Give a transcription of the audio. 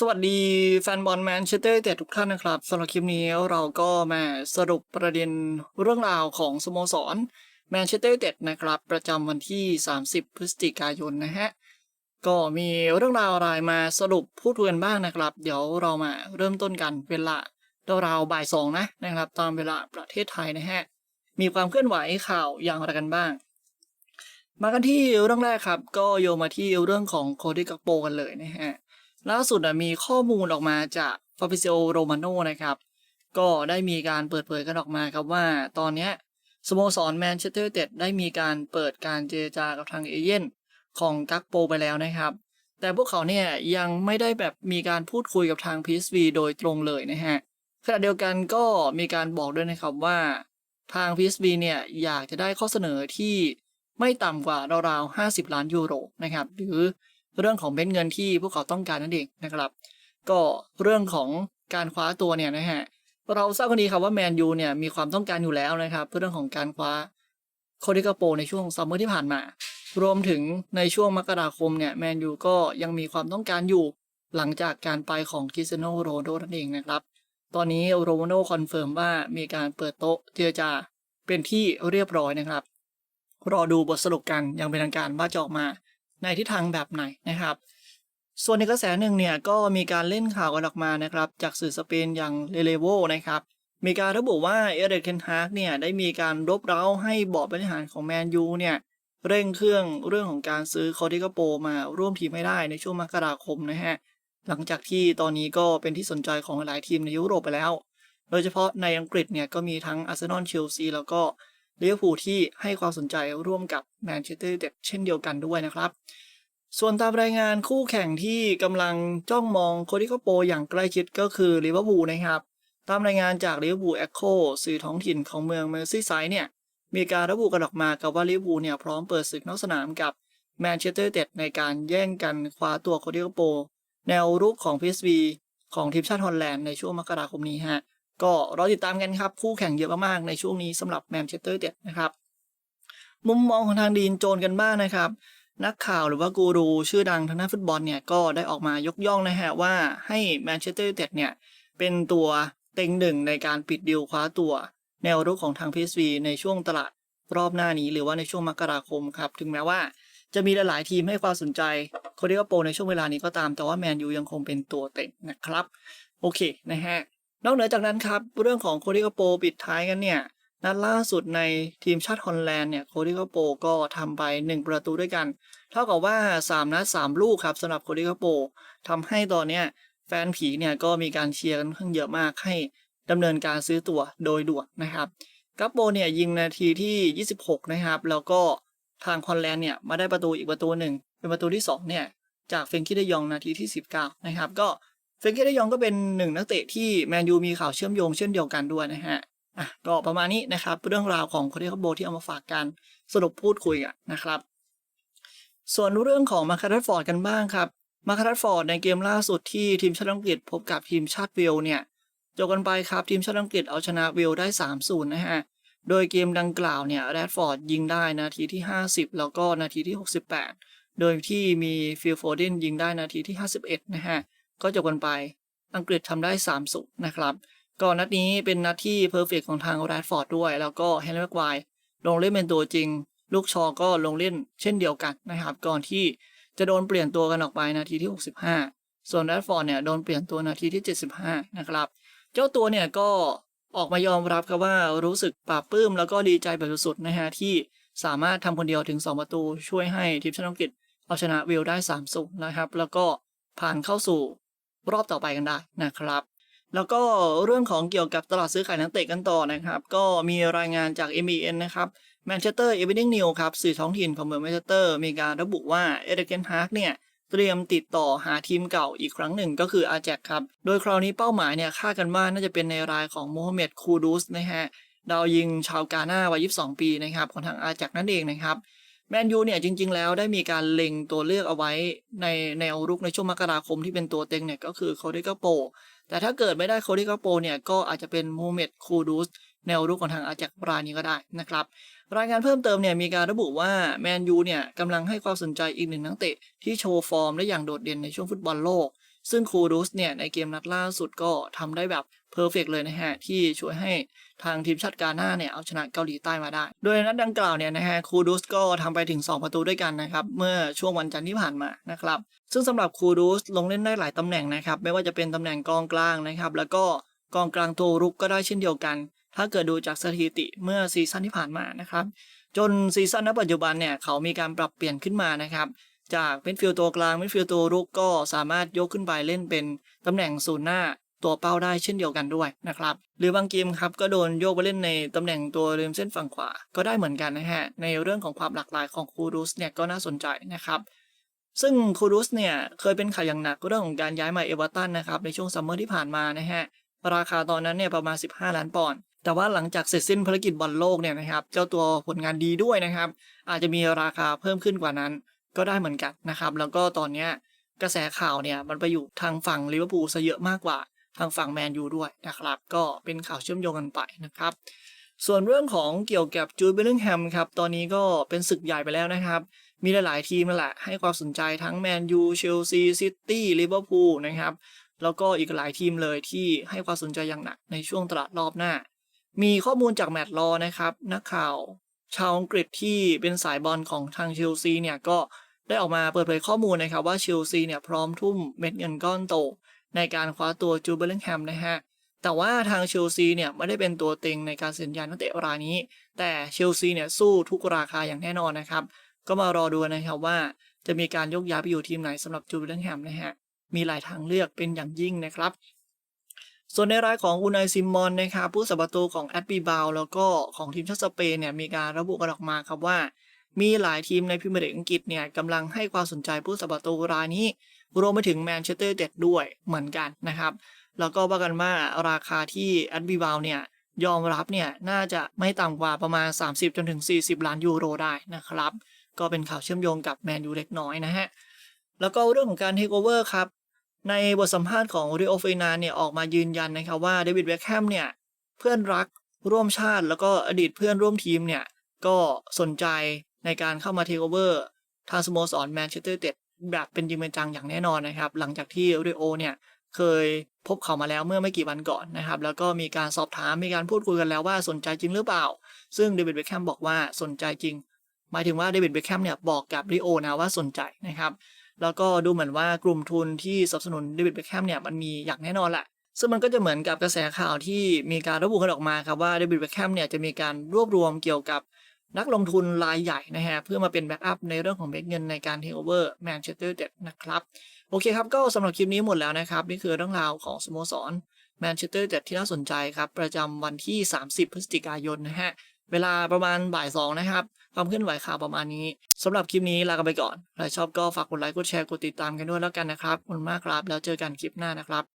สวัสดีแฟนบอลแมนเชสเตอร์แต่ทุกท่านนะครับสำหรับคลิปนี้เราก็มาสรุปประเด็นเรื่องราวของสโมสรแมนเชสเตอร์เต็ดนะครับ ประจำวันที่ 30 พฤศจิกายนนะฮะ ก็มีเรื่องราวอะไรมาสรุปพูดคุยกันบ้างนะครับ เดี๋ยวเรามาเริ่มต้นกันเวลาเราวบ่ายสองนะนะครับ ตามเวลาประเทศไทยนะฮะ มีความเคลื่อนไหวข่าวอย่างไรกันบ้าง มากันที่เรื่องแรกครับ ก็โยมาที่เรื่องของโคดิกาโปกันเลยนะฮะ ล่าสุดมีข้อมูลออกมาจากฟา b ิ i โอโรมาโนนะครับ ก็ได้มีการเปิดเผยกันออกมาครับว่าตอนนี้สโมสรแมนเชสเตอร์เต็ดได้มีการเปิดการเจรจากับทางเอเย่นของกักโปไปแล้วนะครับ แต่พวกเขาเนี่ยยังไม่ได้แบบมีการพูดคุยกับทาง PSV โดยตรงเลยนะฮะขณะเดียวกันก็มีการบอกด้วยนะครับว่าทาง PSV เนี่ยอยากจะได้ข้อเสนอที่ไม่ต่ำกว่าราวๆ 50 ล้านยูโรนะครับหรือ เรื่องของเม็ดเงินที่พวกเขาต้องการนั่นเองนะครับ ก็เรื่องของการคว้าตัวเนี่ยนะฮะเราทราบกันดีครับว่าแมนยูเนี่ยมีความต้องการอยู่แล้วนะครับเรื่องของการคว้าโคดิกาโปในช่วงซัมเมอร์ที่ผ่านมา รวมถึงในช่วงมกราคมเนี่ยแมนยูก็ยังมีความต้องการอยู่หลังจากการไปของคริสเตียโนโรโดนั่นเองนะครับ ตอนนี้โรนัลโดคอนเฟิร์มว่ามีการเปิดโต๊ะเจรจาเป็นที่เรียบร้อยนะครับ รอดูบทสรุปกันอย่างเป็นทางการว่าจะออกมา ในทิศทางแบบไหนนะครับ ส่วนในกระแสหนึ่งเนี่ยก็มีการเล่นข่าวกันออกมานะครับจากสื่อสเปนอย่างเลเลโวนะครับมีการระบุว่าเอเดรเคนฮากเนี่ยได้มีการรบเร้าให้บอร์ดบริหารของแมนยูเนี่ยเร่งเครื่องเรื่องของการซื้อคอติกโปมาร่วมทีมไม่ได้ในช่วงมกราคมนะฮะหลังจากที่ตอนนี้ก็เป็นที่สนใจของหลายทีมในยุโรปไปแล้ว โดยเฉพาะในอังกฤษเนี่ยก็มีทั้งอาร์เซนอลเชลซีแล้วก็ ลิเวอร์พูลที่ให้ความสนใจร่วมกับแมนเชสเตอร์ยูไนเต็ดเช่นเดียวกันด้วยนะครับ ส่วนตามรายงานคู่แข่งที่กำลังจ้องมองโคดิโกโปอย่างใกล้ชิดก็คือลิเวอร์พูลนะครับ ตามรายงานจากลิเวอร์พูลแอคโคสื่อท้องถิ่นของเมืองเมอร์ซีไซด์เนี่ยมีการระบุกันออกมากับว่าลิเวอร์พูลเนี่ยพร้อมเปิดศึกนอกสนามกับแมนเชสเตอร์เต็ดในการแย่งกันคว้าตัวโคดิโกโป แนวรุกของ PSV ของทีมชาติฮอลแลนด์ในช่วงมกราคมนี้ฮะ ก็รอติดตามกันครับ คู่แข่งเยอะมากๆในช่วงนี้สำหรับแมนเชสเตอร์ยูไนเต็ดนะครับ มุมมองของทางดีนโจนกันบ้างนะครับ นักข่าวหรือว่ากูรูชื่อดังทางด้านฟุตบอลเนี่ยก็ได้ออกมายกย่องนะฮะว่าให้แมนเชสเตอร์ยูไนเต็ดเนี่ยเป็นตัวเต็งหนึ่งในการปิดดีลคว้าตัว แนวรุกของทาง PSV ในช่วงตลาดรอบหน้านี้หรือว่าในช่วงมกราคมครับ ถึงแม้ว่าจะมีหลาย ๆ ทีมให้ความสนใจโคดิโกโปในช่วงเวลานี้ก็ตาม แต่ว่าแมนยูยังคงเป็นตัวเต็งนะครับ โอเคนะฮะ นอกเหนือจากนั้นครับ เรื่องของโคดิโกโปปิดท้ายกันเนี่ยนัดล่าสุดในทีมชาติฮอลแลนด์เนี่ยโคดิโกโปก็ทำไป 1 ประตูด้วยกัน เท่ากับว่า 3 นัด 3 ลูกครับสำหรับโคดิโกโปทำให้ตอนเนี้ยแฟนผีเนี่ยก็มีการเชียร์กันค่อนข้างเยอะมากให้ดำเนินการซื้อตั๋วโดยด่วนนะครับกัปโปเนี่ยยิงนาทีที่ 26 นะครับ แล้วก็ทางฮอลแลนด์เนี่ยมาได้ประตูอีกประตูหนึ่งเป็นประตูที่2เนี่ยจากเฟรงกี้เดยองนาทีที่ 19 นะครับ ก็ เฟรงกี้เดยองก็เป็นหนึ่งนักเตะที่แมนยูมีข่าวเชื่อมโยงเช่นเดียวกันด้วยนะฮะอะก็ประมาณนี้นะครับเรื่องราวของโคเดคาโบที่เอามาฝากกันสรุปพูดคุยกันนะครับ ส่วนเรื่องของมาคาร์ดฟอร์ดกันบ้างครับมาคาร์ดฟอร์ดในเกมล่าสุดที่ทีมชาติอังกฤษพบกับทีมชาติเวลเนี่ยจบกันไปครับทีมชาติอังกฤษเอาชนะเวลได้3-0นะฮะโดยเกมดังกล่าวเนี่ยแรดฟอร์ดยิงได้นาทีที่ 50 แล้วก็นาทีที่ 68 โดยที่มีฟิลโฟเดนยิงได้นาทีที่ 51 นะฮะ ก็จบกันไป อังกฤษทำได้3-0นะครับก่อนนัดนี้เป็นนัดที่เพอร์เฟกของทางแรดฟอร์ดด้วย แล้วก็เฮนรี่แม็กไวร์ลงเล่นเป็นตัวจริง ลูกชอก็ลงเล่นเช่นเดียวกันนะครับ ก่อนที่จะโดนเปลี่ยนตัวกันออกไปนาทีที่ 65 ส่วนแรดฟอร์ดเนี่ยโดนเปลี่ยนตัวนาทีที่ 75 นะครับ เจ้าตัวเนี่ยก็ออกมายอมรับครับว่ารู้สึกปลาบปลื้มแล้วก็ดีใจแบบสุดๆนะฮะที่สามารถทำคนเดียวถึง 2 ประตูช่วยให้ทีมชาติอังกฤษเอาชนะเวลได้3 0นะครับ แล้วก็ผ่านเข้าสู่ รอบต่อไปกันได้นะครับ แล้วก็เรื่องของเกี่ยวกับตลาดซื้อขายนักเตะกันต่อนะครับ ก็มีรายงานจาก MEN นะครับแมนเชสเตอร์เอเวอร์นิงนิวครับสื่อท้องถิ่นของเมืองแมนเชสเตอร์มีการระบุว่าเอเดเกนฮาร์กเนี่ยเตรียมติดต่อหาทีมเก่าอีกครั้งหนึ่งก็คืออาแจกครับ โดยคราวนี้เป้าหมายเนี่ยคาดกันว่าน่าจะเป็นในรายของโมฮัมเหม็ดคูดูสนะฮะดาวยิงชาวกาหน้าวัย 22 ปีนะครับของทางอาแจกนั่นเองนะครับ แมนยูเนี่ยจริง ๆ แล้วได้มีการเล็งตัวเลือกเอาไว้ในแนวรุกในช่วงมกราคมที่เป็นตัวเต็งเนี่ยก็คือโคดิกาโป แต่ถ้าเกิดไม่ได้โคดิกาโปเนี่ยก็อาจจะเป็นโมเม็ดคูดูสแนวรุกของทางอาแจกรานี้ก็ได้นะครับ รายงานเพิ่มเติมเนี่ยมีการระบุว่าแมนยูเนี่ยกำลังให้ความสนใจอีกหนึ่งนักเตะที่โชว์ฟอร์มได้อย่างโดดเด่นในช่วงฟุตบอลโลก ซึ่งคูรุสเนี่ยในเกมนัดล่าสุดก็ทำได้แบบ เพอร์เฟกเลยนะฮะที่ช่วยให้ทางทีมชาติกาหน้าเนี่ยเอาชนะเกาหลีใต้มาได้ โดยนัดดังกล่าวเนี่ยนะฮะคูรุสก็ทำไปถึง 2 ประตูด้วยกันนะครับเมื่อช่วงวันจันทร์ที่ผ่านมานะครับซึ่งสำหรับคูรุสลงเล่นได้หลายตำแหน่งนะครับไม่ว่าจะเป็นตำแหน่งกองกลางนะครับแล้วก็กองกลางตัวรุกก็ได้เช่นเดียวกัน ถ้าเกิดดูจากสถิติเมื่อซีซั่นที่ผ่านมานะครับจนซีซั่นณปัจจุบันเนี่ยเขามีการปรับเปลี่ยนขึ้นมานะครับจากเป็นฟิลตัวกลางเป็นฟิลตัวรุกก็สามารถยกขึ้นไปเล่นเป็นตำแหน่งศูนย์หน้า ตัวเป้าได้เช่นเดียวกันด้วยนะครับหรือบางเกมครับก็โดนโยกไปเล่นในตำแหน่งตัวริมเส้นฝั่งขวาก็ได้เหมือนกันนะฮะในเรื่องของความหลากหลายของคูรุสเนี่ยก็น่าสนใจนะครับซึ่งคูรุสเนี่ยเคยเป็นข่าวอย่างหนักเรื่องของการย้ายมาเอเวอร์ตันนะครับในช่วงซัมเมอร์ที่ผ่านมานะฮะราคาตอนนั้นเนี่ยประมาณ 15 ล้านปอนด์แต่ว่าหลังจากเสร็จสิ้นภารกิจบอลโลกเนี่ยนะครับเจ้าตัวผลงานดีด้วยนะครับ อาจจะมีราคาเพิ่มขึ้นกว่านั้น ก็ได้เหมือนกันนะครับ แล้วก็ตอนเนี้ยกระแสข่าวเนี่ยมันไปอยู่ทางฝั่งลิเวอร์พูลซะเยอะมากกว่า ทางฝั่งแมนยูด้วยนะครับ ก็เป็นข่าวเชื่อมโยงกันไปนะครับ ส่วนเรื่องของเกี่ยวกับจูดเบลลิงแฮมครับ ตอนนี้ก็เป็นศึกใหญ่ไปแล้วนะครับ มีหลาย ๆ ทีมแหละ ให้ความสนใจทั้งแมนยูเชลซีซิตี้ลิเวอร์พูลนะครับ แล้วก็อีกหลายทีมเลยที่ให้ความสนใจอย่างหนักในช่วงตลาดรอบหน้า มีข้อมูลจากแมตต์ลอนะครับ นักข่าวชาวอังกฤษที่เป็นสายบอลของทางเชลซีเนี่ยก็ได้ออกมาเปิดเผยข้อมูลนะครับว่าเชลซีเนี่ยพร้อมทุ่มเม็ดเงินก้อนโต ในการคว้าตัวจูเบลลิงแฮมนะฮะแต่ว่าทางเชลซีเนี่ยไม่ได้เป็นตัวเต็งในการสัญญานักเตะรายนี้ แต่เชลซีเนี่ยสู้ทุกราคาอย่างแน่นอนนะครับ ก็มารอดูนะครับว่าจะมีการยกย้ายไปอยู่ทีมไหนสำหรับจูเบลลิงแฮมนะฮะมีหลายทางเลือกเป็นอย่างยิ่งนะครับ ส่วนในรายของอูนายซิมอนนะครับผู้สับประตูของแอดบีบาวแล้วก็ของทีมชาติสเปนเนี่ยมีการระบุกันออกมาครับว่า มีหลายทีมในพรีเมียร์ลีกอังกฤษเนี่ยกำลังให้ความสนใจผู้สับประตูรายนี้ รวมไปถึงแมนเชสเตอร์เด็ดด้วยเหมือนกันนะครับ แล้วก็ว่ากันว่าราคาที่แอดบีบาวเนี่ยยอมรับเนี่ยน่าจะไม่ต่ำกว่าประมาณ 30จนถึง40 ล้านยูโรได้นะครับ ก็เป็นข่าวเชื่อมโยงกับแมนยูเล็กน้อยนะฮะ แล้วก็เรื่องของการเทคโอเวอร์ครับ ในบทสัมภาษณ์ของริโอเฟนาเนี่ยออกมายืนยันนะครับว่าเดวิดเบคแฮมเนี่ยเพื่อนรักร่วมชาติแล้วก็อดีตเพื่อนร่วมทีมเนี่ยก็สนใจในการเข้ามาเทคโอเวอร์ทางสโมสรแมนเชสเตอร์เต็ด แบบเป็นจริงเป็นจังอย่างแน่นอนนะครับ หลังจากที่ริโอเนี่ยเคยพบเขามาแล้วเมื่อไม่กี่วันก่อนนะครับ แล้วก็มีการสอบถามมีการพูดคุยกันแล้วว่าสนใจจริงหรือเปล่า ซึ่งเดวิดเบคแฮมบอกว่าสนใจจริง หมายถึงว่าเดวิดเบคแฮมเนี่ยบอกกับริโอนะว่าสนใจนะครับ แล้วก็ดูเหมือนว่ากลุ่มทุนที่สนับสนุนเดวิดเบคแฮมเนี่ยมันมีอย่างแน่นอนแหละซึ่งมันก็จะเหมือนกับกระแสข่าวที่มีการระบุกันออกมาครับว่าเดวิดเบคแฮมเนี่ยจะมีการรวบรวมเกี่ยวกับ นักลงทุนรายใหญ่นะฮะเพื่อมาเป็นแบ็กอัพในเรื่องของเม็ดเงินในการเทคโอเวอร์แมนเชสเตอร์เด็ดนะครับ โอเคครับ ก็สำหรับคลิปนี้หมดแล้วนะครับ นี่คือเรื่องราวของสโมสรแมนเชสเตอร์เด็ดที่น่าสนใจครับ ประจำวันที่ 30 พฤศจิกายนนะฮะเวลาประมาณบ่ายสองนะครับ ความเคลื่อนไหวข่าวประมาณนี้สำหรับคลิปนี้ลากันไปก่อนใครชอบก็ฝากกดไลค์กดแชร์กดติดตามกันด้วยแล้วกันนะครับขอบคุณมากครับแล้วเจอกันคลิปหน้านะครับ